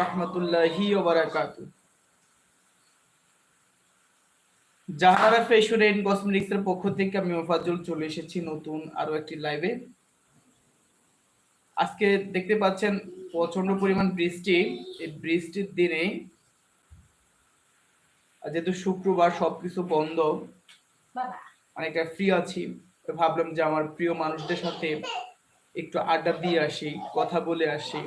রহমতুল্লাহি Jahanara and cosmetics এর পক্ষ থেকে আমি মোফাজ্জল চলে এসেছি নতুন আরও একটি লাইভে। আজকে দেখতে পাচ্ছেন প্রচণ্ড পরিমাণ বৃষ্টি। এই বৃষ্টির দিনে যেহেতু শুক্রবার সবকিছু বন্ধ অনেকটা ফ্রি আছি। ভাবলাম যে আমার প্রিয় মানুষদের সাথে একটু আড্ডা দিয়ে আসি কথা বলে আসি।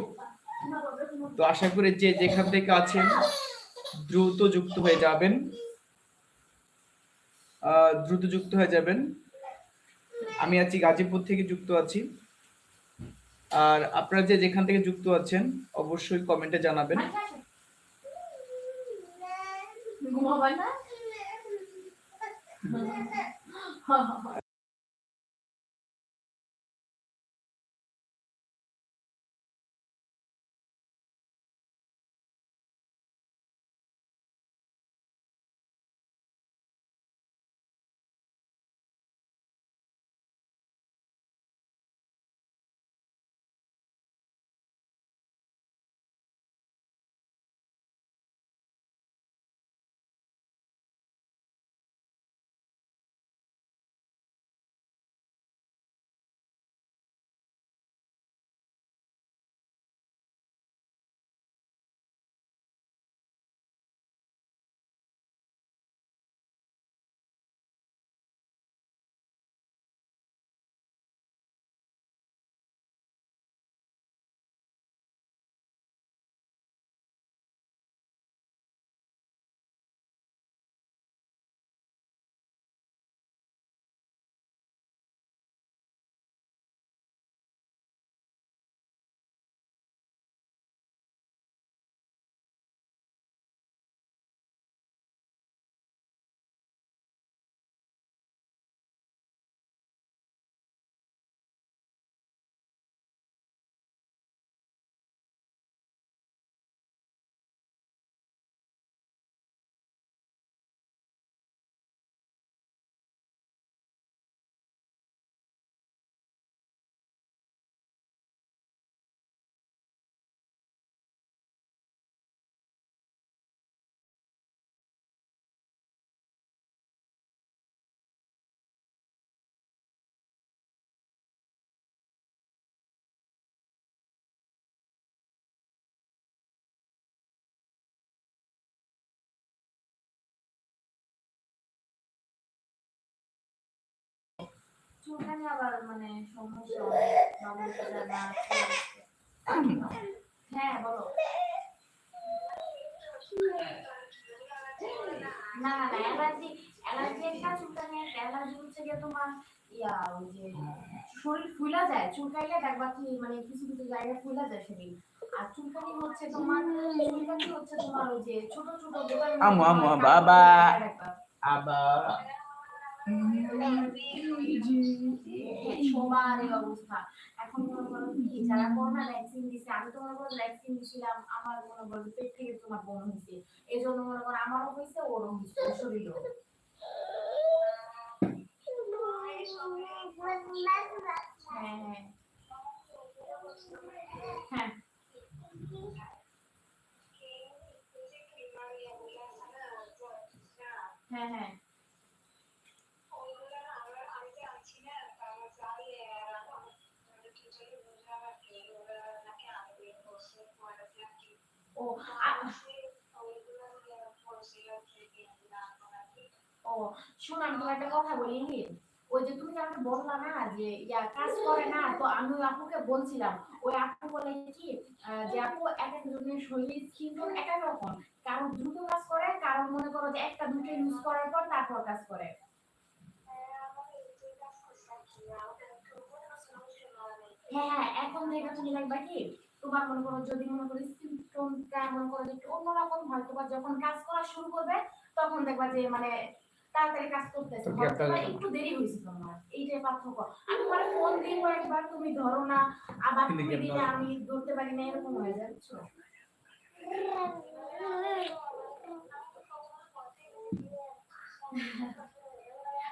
তো আশা করি যে যেখান থেকে আছেন দ্রুত যুক্ত হয়ে যাবেন। দ্রুত যুক্ত হয়ে যাবেন। আমি আছি গাজীপুর থেকে যুক্ত আছি। আর আপনারা যে যেখান থেকে যুক্ত আছেন অবশ্যই কমেন্টে জানাবেন। না? চুলকানি আবার মানে সমস্যা হয়। বলো। না না না অ্যালার্জি অ্যালার্জি একটা চুলকানি অ্যালার্জি হচ্ছে গিয়ে তোমার ইয়া ওই যে শরীর ফুলা যায় চুলকাইলে দেখবা কি মানে কিছু কিছু জায়গায় ফুলা যায় শরীর। আর চুলকানি হচ্ছে তোমার চুলকানি হচ্ছে তোমার ওই যে ছোট ছোট দোকানে বাবা। আবার সবার এই অবস্থা। এখন মনে করো কি, যারা করোনা ভ্যাকসিন দিছে, আমি তো মনে করো ভ্যাকসিন দিছিলাম, আমার মনে করো পেট থেকে তোমার বোন হয়েছে। এই জন্য মনে করো আমারও হয়েছে, ওরও হয়েছে, শরীরও। হ্যাঁ হ্যাঁ। হ্যাঁ হ্যাঁ। শোনো আমি তোমার একটা কথা বলি ওই যে তুমি আমাকে বললা না যে, ইয়া, কাজ করে না, তো আমি আপুকে বলছিলাম। ওই আপু বলে কি যে আপু, এক একজনের শরীর স্কিন এক এক রকম। কারও দ্রুত কাজ করে কারও মনে করো যে একটা দুটো ইউজ করার পর তারপর কাজ করে। হ্যাঁ হ্যাঁ এখন থেকে তুমি লাগবা কি, তোমার মনে করো যদি মনে করো টোনটা মনে করো একটু অন্যরকম যখন কাজ করা শুরু করবে তখন দেখবা যে মানে তাড়াতাড়ি কাজ করতেছে একটু দেরি হয়েছে তোমার এইটাই পার্থক্য। আমি মানে ফোন দিব একবার তুমি ধরো না আবার তুমি দিলে আমি ধরতে পারি না এরকম হয়ে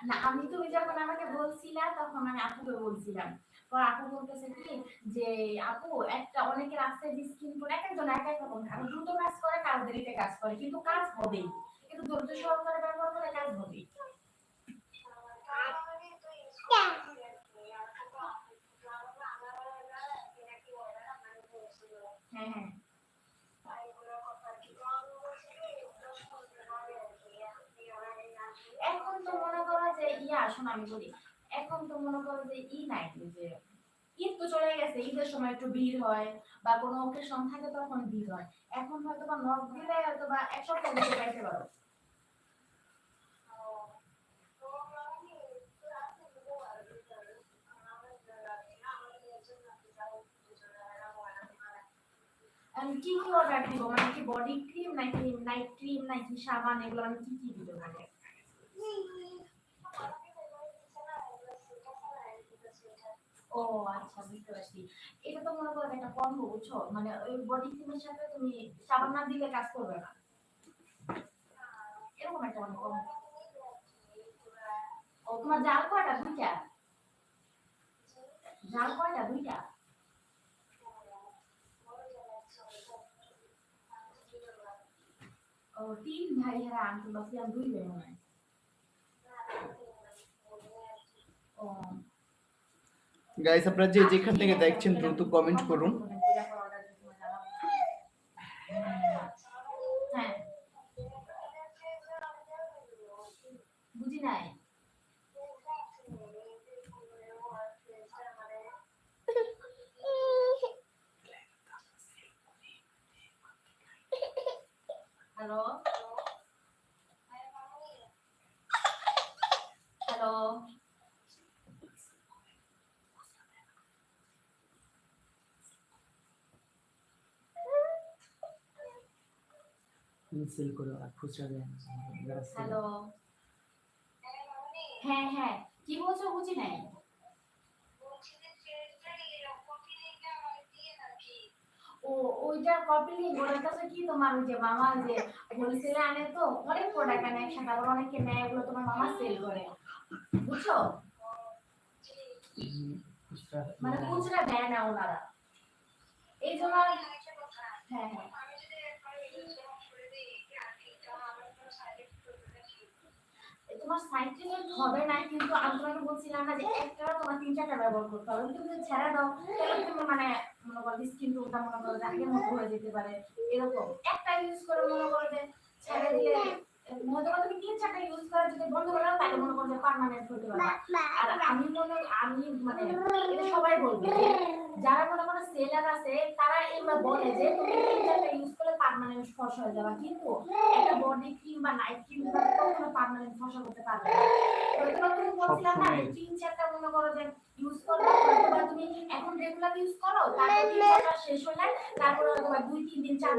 না আমি তুমি যখন আমাকে বলছিলা তখন আমি আপুকে বলছিলাম তো আপু বলতেছে কি যে, আপু, একটা অনেকের আছে স্কিন টোন এক একজন এক এক রকম কারও দ্রুত কাজ করে কারও দেরিতে কাজ করে। কিন্তু কাজ হবেই। কিন্তু ধৈর্য সহকারে ব্যবহার করে কাজ হবেই। হ্যাঁ হ্যাঁ। এখন তো মনে করো যে, ইয়া, শোনো, আমি বলি। এখন তো মনে করো যে ই নাই যে ঈদ তো চলে গেছে, ঈদের সময় একটু ভিড় হয় বা কোনো অকেশন থাকে তখন ভিড় হয়। এখন হয়তো বা নখ দিলে হয়তো বা এক সপ্তাহ ভিতরে পাইতে পারো। কি কি অর্ডার দিব? মানে কি বডি ক্রিম নাকি নাইট ক্রিম নাকি সাবান? এগুলো আমি কি কি দিব মানে ও আচ্ছা বুঝতে পারছি। এটা তো মনে করো একটা কম্বো বুঝছ? মানে ওই বডি ক্রিমের সাথে তুমি সাবান না দিলে কাজ করবে না। এরকম একটা মানে কম্বো ও, তোমার জাল কয়টা, দুইটা? জাল কয়টা, দুইটা? ও, তিন ভাই হারা আনতে বাসি আমি দুই হয় ও। গাইস আপনারা যে যেখান থেকে দেখছেন দ্রুত কমেন্ট করুন হ্যাঁ বুঝি নাই হ্যালো হ্যালো সেল করে আর খুচরা দেয় না হ্যালো হ্যাঁ হ্যাঁ। কি বলছো বুঝি নাই? ও ওইটার কপি লিঙ্ক ওটার কাছে কি তোমার যে মামা যে হোলসেলে আনে তো অনেক প্রোডাক্ট আনে একসাথে আবার অনেকে নেয় এগুলো তোমার মামা সেল করে। বুঝছ? মানে খুচরা দেয় না ওনারা। এই জন্য হ্যাঁ হ্যাঁ। তোমার ইফেক্ট হবে না কিন্তু আমি তোমাকে বলছিলাম না যে একটা তোমার তিন চারটা ব্যবহার করতে হবে। তুমি যদি ছেড়ে দাও, তাহলে তুমি মানে মনে করো স্কিন টোনটা মনে করো যে মতো হয়ে যেতে পারে। এরকম একটা ইউজ করে মনে করো যে ছেড়ে দিলে, হয়তো বা তুমি তিন চারটা ইউজ করে যদি বন্ধ করে দাও, তাহলে করো যে পার্মানেন্ট হতে পারবে। আর আমি মনে সবাই বলবে যারা মনে করো সেলার আছে, তারা বলে যে তুমি তিন চারটা ইউজ পার্মানেন্ট ফসা হয়ে যাবে কিন্তু একটা বডি ক্রিম বা নাইট ক্রিম কখনো পার্মানেন্ট ফসা করতে পারবে না। তুমি বলছিলাম না তিন চারটা মনে করো যে ইউজ করো তুমি এখন রেগুলার ইউজ করো তারপর শেষ হলে তারপরে তোমার দুই তিন দিন চার দিন